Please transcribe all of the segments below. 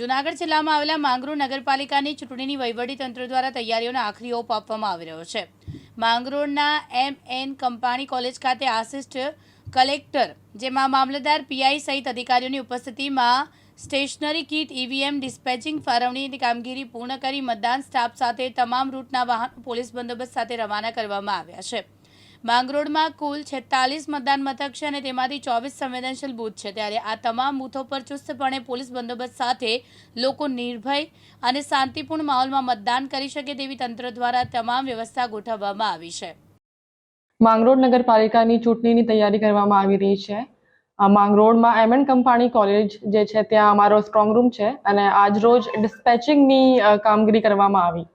જૂનાગઢ જિલ્લામાં આવેલા માંગરોળ નગરપાલિકાની ચૂંટણીની વહીવટીતંત્ર દ્વારા તૈયારીઓનો આખરી ઓપ આપવામાં આવી રહ્યો છે. માંગરોળના એમ એન કંપાણી કોલેજ ખાતે આસિસ્ટ કલેક્ટર, જેમાં મામલતદાર પીઆઈ સહિત અધિકારીઓની ઉપસ્થિતિમાં સ્ટેશનરી કીટ ઈવીએમ ડિસ્પેચિંગ ફાળવણીની કામગીરી પૂર્ણ કરી મતદાન સ્ટાફ સાથે તમામ રૂટના વાહનો, પોલીસ બંદોબસ્ત સાથે રવાના કરવામાં આવ્યા છે. માંગરોળમાં કુલ છેતાલીસ મતદાન મથક છે અને તેમાંથી ચોવીસ સંવેદનશીલ બૂથ છે. ત્યારે આ તમામ બૂથો પર ચુસ્તપણે પોલીસ બંદોબસ્ત સાથે લોકો નિર્ભય અને શાંતિપૂર્ણ માહોલમાં મતદાન કરી શકે તેવી તંત્ર દ્વારા તમામ વ્યવસ્થા ગોઠવવામાં આવી છે. માંગરોળ નગરપાલિકાની ચૂંટણીની તૈયારી કરવામાં આવી રહી છે. માંગરોળમાં એમ એન કંપાણી કોલેજ જે છે, ત્યાં અમારો સ્ટ્રોંગ રૂમ છે અને આજ રોજ ડિસ્પેચિંગની કામગીરી કરવામાં આવી.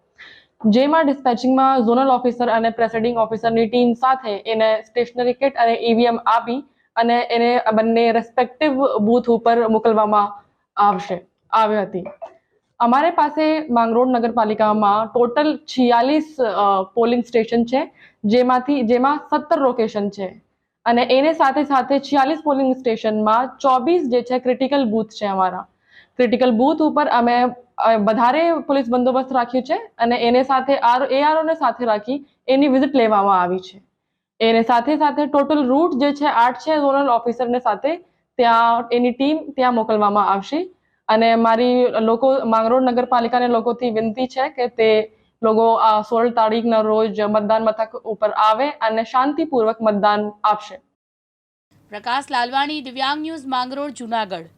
જેમાં ડિસ્પેચિંગમાં ઝોનલ ઓફિસર અને પ્રેસિડિંગ ઓફિસરની ટીમ સાથે એને સ્ટેશનરી કિટ અને ઈવીએમ આપી અને એને બંને રેસ્પેક્ટિવ બૂથ ઉપર મોકલવામાં આવશે, આવી હતી. અમારે પાસે માંગરોળ નગરપાલિકામાં ટોટલ છિયાલીસ પોલિંગ સ્ટેશન છે, જેમાંથી, જેમાં સત્તર લોકેશન છે. અને એને સાથે સાથે છિયાલીસ પોલિંગ સ્ટેશનમાં ચોવીસ જે છે ક્રિટિકલ બૂથ છે અમારા. ક્રિટિકલ બૂથ ઉપર અમે વધારે પોલીસ બંદોબસ્ત રાખ્યું છે અને એને સાથે આર એઆરઓને સાથે રાખી એની વિઝિટ લેવામાં આવી છે. એને સાથે સાથે ટોટલ રૂટ જે છે, આઠ છે, ઝોનલ ઓફિસરને સાથે ત્યાં એની ટીમ ત્યાં મોકલવામાં આવશે. અને મારી લોકો, માંગરોળ નગરપાલિકાને લોકોથી વિનંતી છે કે તે લોકો આ સોળ તારીખના રોજ મતદાન મથક ઉપર આવે અને શાંતિપૂર્વક મતદાન આપશે. પ્રકાશ લાલવાણી, દિવ્યાંગ ન્યૂઝ, માંગરોળ, જૂનાગઢ.